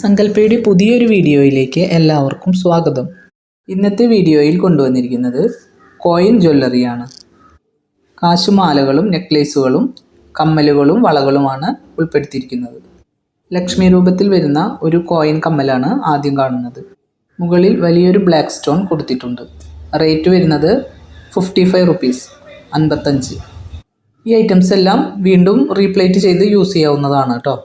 സങ്കല്പയുടെ പുതിയൊരു വീഡിയോയിലേക്ക് എല്ലാവർക്കും സ്വാഗതം. ഇന്നത്തെ വീഡിയോയിൽ കൊണ്ടുവന്നിരിക്കുന്നത് കോയിൻ ജ്വല്ലറിയാണ്. കാശുമാലകളും നെക്ലേസുകളും കമ്മലുകളും വളകളുമാണ് ഉൾപ്പെടുത്തിയിരിക്കുന്നത്. ലക്ഷ്മി രൂപത്തിൽ വരുന്ന ഒരു കോയിൻ കമ്മലാണ് ആദ്യം കാണുന്നത്. മുകളിൽ വലിയൊരു ബ്ലാക്ക് സ്റ്റോൺ കൊടുത്തിട്ടുണ്ട്. റേറ്റ് വരുന്നത് ഫിഫ്റ്റി ഫൈവ് റുപ്പീസ് അൻപത്തഞ്ച്. ഈ ഐറ്റംസ് എല്ലാം വീണ്ടും റീപ്ലേറ്റ് ചെയ്ത് യൂസ് ചെയ്യാവുന്നതാണ് കേട്ടോ.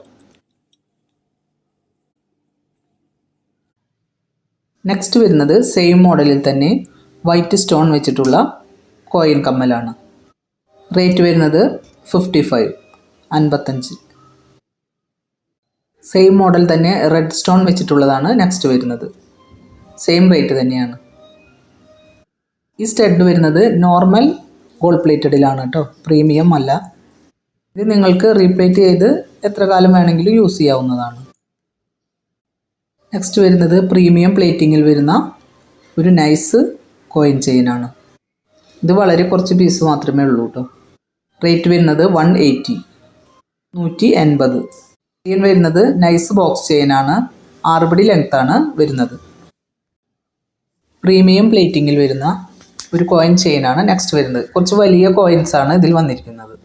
നെക്സ്റ്റ് വരുന്നത് സെയിം മോഡലിൽ തന്നെ വൈറ്റ് സ്റ്റോൺ വെച്ചിട്ടുള്ള കോയിൻ കമ്മലാണ്. റേറ്റ് വരുന്നത് ഫിഫ്റ്റി ഫൈവ് അൻപത്തഞ്ച് സെയിം മോഡൽ തന്നെ റെഡ് സ്റ്റോൺ വെച്ചിട്ടുള്ളതാണ് നെക്സ്റ്റ് വരുന്നത്. സെയിം റേറ്റ് തന്നെയാണ്. ഈ സ്റ്റഡ് വരുന്നത് നോർമൽ ഗോൾഡ് പ്ലേറ്റഡിലാണ് കേട്ടോ പ്രീമിയം അല്ല. ഇത് നിങ്ങൾക്ക് റീപ്ലേറ്റ് ചെയ്ത് എത്ര കാലം വേണമെങ്കിലും യൂസ് ചെയ്യാവുന്നതാണ്. നെക്സ്റ്റ് വരുന്നത് പ്രീമിയം പ്ലേറ്റിങ്ങിൽ വരുന്ന ഒരു നൈസ് കോയിൻ ചെയിനാണ് ഇത് വളരെ കുറച്ച് പീസ് മാത്രമേ ഉള്ളൂ കേട്ടോ റേറ്റ് വരുന്നത് വൺ എയ്റ്റി നൂറ്റി എൺപത് ചെയിൻ വരുന്നത് നൈസ് ബോക്സ് ചെയിനാണ് ആറുപടി ലെങ്ത്താണ് വരുന്നത്. പ്രീമിയം പ്ലേറ്റിങ്ങിൽ വരുന്ന ഒരു കോയിൻ ചെയിനാണ് നെക്സ്റ്റ് വരുന്നത്. കുറച്ച് വലിയ കോയിൻസ് ആണ് ഇതിൽ വന്നിരിക്കുന്നത്.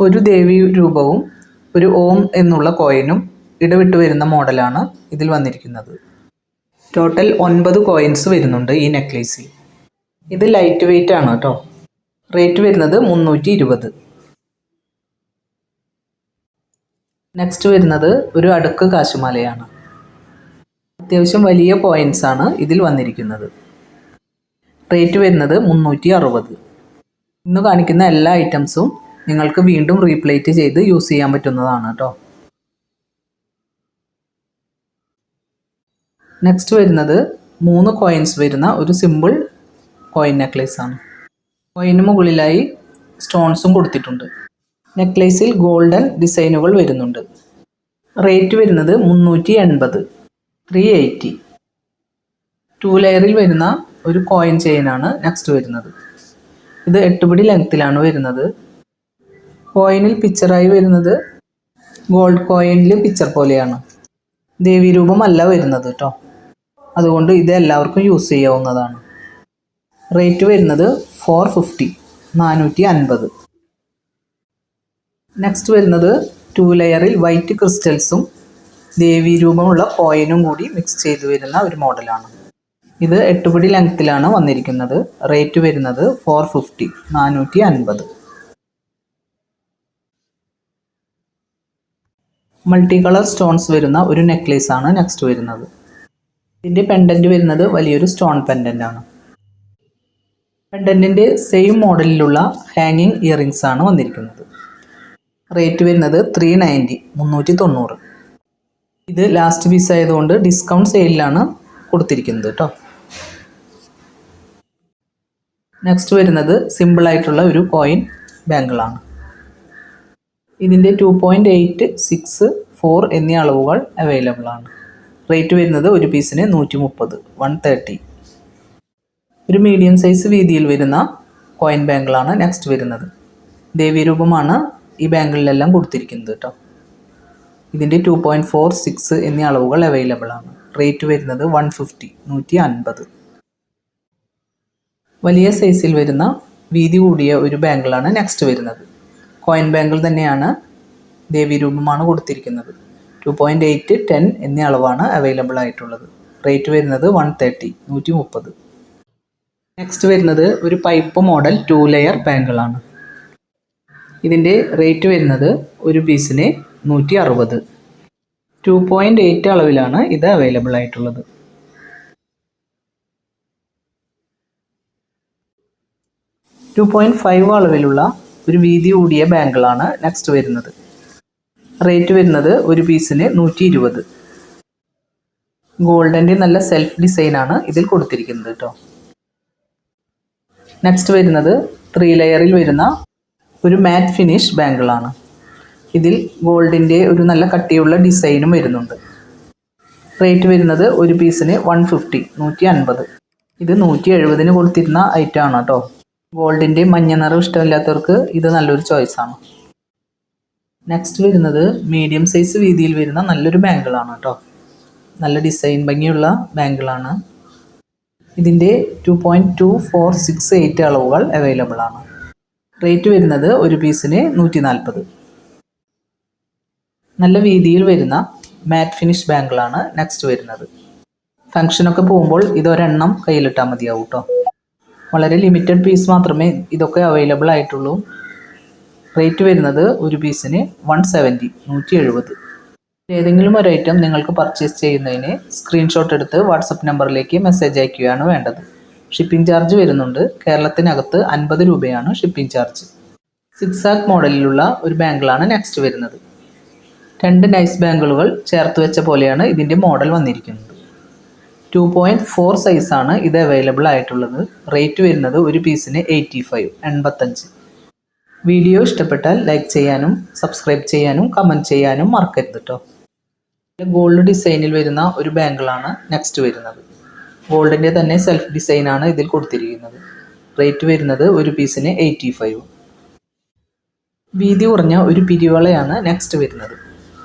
ഒരു ദേവി രൂപവും ഒരു ഓം എന്നുള്ള കോയിനും ഇടവിട്ട് വരുന്ന മോഡലാണ് ഇതിൽ വന്നിരിക്കുന്നത്. ടോട്ടൽ ഒൻപത് കോയിൻസ് വരുന്നുണ്ട് ഈ നെക്ലേസിൽ ഇത് ലൈറ്റ് വെയിറ്റ് ആണ് കേട്ടോ. റേറ്റ് വരുന്നത് മുന്നൂറ്റി ഇരുപത് നെക്സ്റ്റ് വരുന്നത് ഒരു അടുക്ക് കാശുമാലയാണ്. അത്യാവശ്യം വലിയ കോയിൻസ് ആണ് ഇതിൽ വന്നിരിക്കുന്നത്. റേറ്റ് വരുന്നത് മുന്നൂറ്റി അറുപത് ഇന്ന് കാണിക്കുന്ന എല്ലാ ഐറ്റംസും നിങ്ങൾക്ക് വീണ്ടും റീപ്ലേറ്റ് ചെയ്ത് യൂസ് ചെയ്യാൻ പറ്റുന്നതാണ് കേട്ടോ. നെക്സ്റ്റ് വരുന്നത് മൂന്ന് കോയിൻസ് വരുന്ന ഒരു സിമ്പിൾ കോയിൻ നെക്ലേസ് ആണ്. കോയിന് മുകളിലായി സ്റ്റോൺസും കൊടുത്തിട്ടുണ്ട്. നെക്ലേസിൽ ഗോൾഡൻ ഡിസൈനുകൾ വരുന്നുണ്ട്. റേറ്റ് വരുന്നത് മുന്നൂറ്റി എൺപത് ത്രീ എയ്റ്റി ടു ലെയറിൽ വരുന്ന ഒരു കോയിൻ ചെയിനാണ് നെക്സ്റ്റ് വരുന്നത്. ഇത് എട്ടുപിടി ലെങ്ത്തിലാണ് വരുന്നത്. കോയിനിൽ പിക്ചറായി വരുന്നത് ഗോൾഡ് കോയിനിൽ പിക്ചർ പോലെയാണ്. ദേവീരൂപമല്ല വരുന്നത് കേട്ടോ അതുകൊണ്ട് ഇത് എല്ലാവർക്കും യൂസ് ചെയ്യാവുന്നതാണ്. റേറ്റ് വരുന്നത് ഫോർ ഫിഫ്റ്റി നാനൂറ്റി അൻപത് നെക്സ്റ്റ് വരുന്നത് ടു ലെയറിൽ വൈറ്റ് ക്രിസ്റ്റൽസും ദേവീ രൂപമുള്ള കോയിനും കൂടി മിക്സ് ചെയ്തു വരുന്ന ഒരു മോഡലാണ് ഇത് എട്ടുപിടി ലെങ്ത്തിലാണ് വന്നിരിക്കുന്നത്. റേറ്റ് വരുന്നത് ഫോർ ഫിഫ്റ്റി നാനൂറ്റി അൻപത് മൾട്ടി കളർ സ്റ്റോൺസ് വരുന്ന ഒരു നെക്ലേസ് ആണ് നെക്സ്റ്റ് വരുന്നത്. ഇതിന്റെ പെൻഡന്റ് വരുന്നത് വലിയൊരു സ്റ്റോൺ പെൻഡന്റ് ആണ്. പെൻഡന്റിന്റെ സെയിം മോഡലിലുള്ള ഹാങ്ങിങ് ഇയറിങ്സ് ആണ് വന്നിരിക്കുന്നത്. റേറ്റ് വരുന്നത് ത്രീ നയന്റി മുന്നൂറ്റി തൊണ്ണൂറ് ഇത് ലാസ്റ്റ് പീസ് ആയതുകൊണ്ട് ഡിസ്കൗണ്ട് സെയിലാണ് കൊടുത്തിരിക്കുന്നത് കേട്ടോ നെക്സ്റ്റ് വരുന്നത് സിമ്പിളായിട്ടുള്ള ഒരു കോയിൻ ബാങ്കിളാണ് ഇതിന്റെ two point eight six four എന്നീ അളവുകൾ അവൈലബിൾ ആണ്. റേറ്റ് വരുന്നത് ഒരു പീസിന് നൂറ്റി മുപ്പത് വൺ തേർട്ടി ഒരു മീഡിയം സൈസ് വീതിയിൽ വരുന്ന കോയിൻ ബാങ്കിളാണ് നെക്സ്റ്റ് വരുന്നത്. ദേവീരൂപമാണ് ഈ ബാങ്കിളിലെല്ലാം കൊടുത്തിരിക്കുന്നത് കേട്ടോ ഇതിന്റെ ടു പോയിന്റ് ഫോർ സിക്സ് എന്നീ അളവുകൾ അവൈലബിൾ ആണ്. റേറ്റ് വരുന്നത് വൺ ഫിഫ്റ്റി നൂറ്റി അൻപത് വലിയ സൈസിൽ വരുന്ന വീതി കൂടിയ ഒരു ബാങ്കിളാണ് നെക്സ്റ്റ് വരുന്നത്. കോയിൻ ബാങ്കിൾ തന്നെയാണ് ദേവീരൂപമാണ് കൊടുത്തിരിക്കുന്നത്. ടു പോയിന്റ് എയ്റ്റ് ടെൻ എന്നീ അളവാണ് അവൈലബിൾ ആയിട്ടുള്ളത്. റേറ്റ് വരുന്നത് വൺ തേർട്ടി നൂറ്റി മുപ്പത് നെക്സ്റ്റ് വരുന്നത് ഒരു പൈപ്പ് മോഡൽ ടു ലെയർ ബാങ്കിളാണ് ഇതിന്റെ റേറ്റ് വരുന്നത് ഒരു പീസിന് നൂറ്റി അറുപത് ടു പോയിന്റ് എയ്റ്റ് അളവിലാണ് ഇത് അവൈലബിൾ ആയിട്ടുള്ളത്. ടു പോയിന്റ് ഫൈവ് അളവിലുള്ള ഒരു വീതി കൂടിയ ബാങ്കിളാണ് നെക്സ്റ്റ് വരുന്നത്. റേറ്റ് വരുന്നത് ഒരു പീസിന് നൂറ്റി ഇരുപത് ഗോൾഡന്റെ നല്ല സെൽഫ് ഡിസൈനാണ് ഇതിൽ കൊടുത്തിരിക്കുന്നത് കേട്ടോ. നെക്സ്റ്റ് വരുന്നത് ത്രീ ലെയറിൽ വരുന്ന ഒരു മാറ്റ് ഫിനിഷ് ബാങ്കിളാണ് ഇതിൽ ഗോൾഡിന്റെ ഒരു നല്ല കട്ടിയുള്ള ഡിസൈനും വരുന്നുണ്ട്. റേറ്റ് വരുന്നത് ഒരു പീസിന് വൺ ഫിഫ്റ്റി നൂറ്റി അൻപത് ഇത് നൂറ്റി എഴുപതിന് കൊടുത്തിരുന്ന ഐറ്റം ആണ് കേട്ടോ. ഗോൾഡിന്റെ മഞ്ഞ നിറം ഇഷ്ടമില്ലാത്തവർക്ക് ഇത് നല്ലൊരു ചോയ്സാണ് നെക്സ്റ്റ് വരുന്നത് മീഡിയം സൈസ് വീതിയിൽ വരുന്ന നല്ലൊരു ബാങ്കിളാണ് കേട്ടോ നല്ല ഡിസൈൻ ഭംഗിയുള്ള ബാങ്കിളാണ് ഇതിന്റെ two point two four six eight അളവുകൾ അവൈലബിൾ ആണ്. റേറ്റ് വരുന്നത് ഒരു പീസിന് നൂറ്റി നാൽപ്പത് നല്ല വീതിയിൽ വരുന്ന മാറ്റ് ഫിനിഷ് ബാങ്കിളാണ് നെക്സ്റ്റ് വരുന്നത്. ഫങ്ഷനൊക്കെ പോകുമ്പോൾ ഇതൊരെണ്ണം കയ്യിലിട്ടാൽ മതിയാവും കേട്ടോ വളരെ ലിമിറ്റഡ് പീസ് മാത്രമേ ഇതൊക്കെ അവൈലബിൾ ആയിട്ടുള്ളൂ. റേറ്റ് വരുന്നത് ഒരു പീസിന് വൺ സെവന്റി നൂറ്റി എഴുപത്. ഏതെങ്കിലും ഒരു ഐറ്റം നിങ്ങൾക്ക് പർച്ചേസ് ചെയ്യുന്നതിന് സ്ക്രീൻഷോട്ട് എടുത്ത് വാട്സപ്പ് നമ്പറിലേക്ക് മെസ്സേജ് അയക്കുകയാണ് വേണ്ടത്. ഷിപ്പിംഗ് ചാർജ് വരുന്നുണ്ട്. കേരളത്തിനകത്ത് അൻപത് രൂപയാണ് ഷിപ്പിംഗ് ചാർജ് സിക്സാക് മോഡലിലുള്ള ഒരു ബാങ്കിളാണ് നെക്സ്റ്റ് വരുന്നത്. രണ്ട് നൈസ് ബാങ്കിളുകൾ ചേർത്ത് വെച്ച പോലെയാണ് ഇതിന്റെ മോഡൽ വന്നിരിക്കുന്നത്. ടു പോയിന്റ് ഫോർ സൈസാണ് ഇത് അവൈലബിൾ ആയിട്ടുള്ളത്. റേറ്റ് വരുന്നത് ഒരു പീസിന് എയ്റ്റി ഫൈവ് എൺപത്തഞ്ച്. വീഡിയോ ഇഷ്ടപ്പെട്ടാൽ ലൈക്ക് ചെയ്യാനും സബ്സ്ക്രൈബ് ചെയ്യാനും കമന്റ് ചെയ്യാനും മറക്കരുത് കേട്ടോ ഗോൾഡ് ഡിസൈനിൽ വരുന്ന ഒരു ബാങ്കിളാണ് നെക്സ്റ്റ് വരുന്നത്. ഗോൾഡിന്റെ തന്നെ സെൽഫ് ഡിസൈനാണ് ഇതിൽ കൊടുത്തിരിക്കുന്നത്. റേറ്റ് വരുന്നത് ഒരു പീസിന് എയ്റ്റി ഫൈവ് വീതി കുറഞ്ഞ ഒരു പിരിവളയാണ് നെക്സ്റ്റ് വരുന്നത്.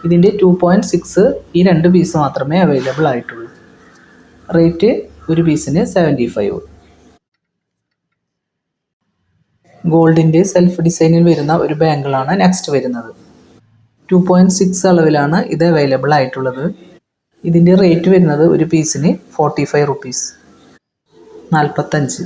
ഇതിന്റെ ടു പോയിന്റ് സിക്സ് ഈ രണ്ട് പീസ് മാത്രമേ അവൈലബിൾ ആയിട്ടുള്ളൂ. റേറ്റ് ഒരു പീസിന് സെവന്റി ഫൈവ് ഗോൾഡിന്റെ സെൽഫ് ഡിസൈനിൽ വരുന്ന ഒരു ബാങ്കിളാണ് നെക്സ്റ്റ് വരുന്നത്. ടു പോയിന്റ് സിക്സ് അളവിലാണ് ഇത് അവൈലബിൾ ആയിട്ടുള്ളത്. ഇതിന്റെ റേറ്റ് വരുന്നത് ഒരു പീസിന് ഫോർട്ടി ഫൈവ് റുപ്പീസ് നാൽപ്പത്തഞ്ച്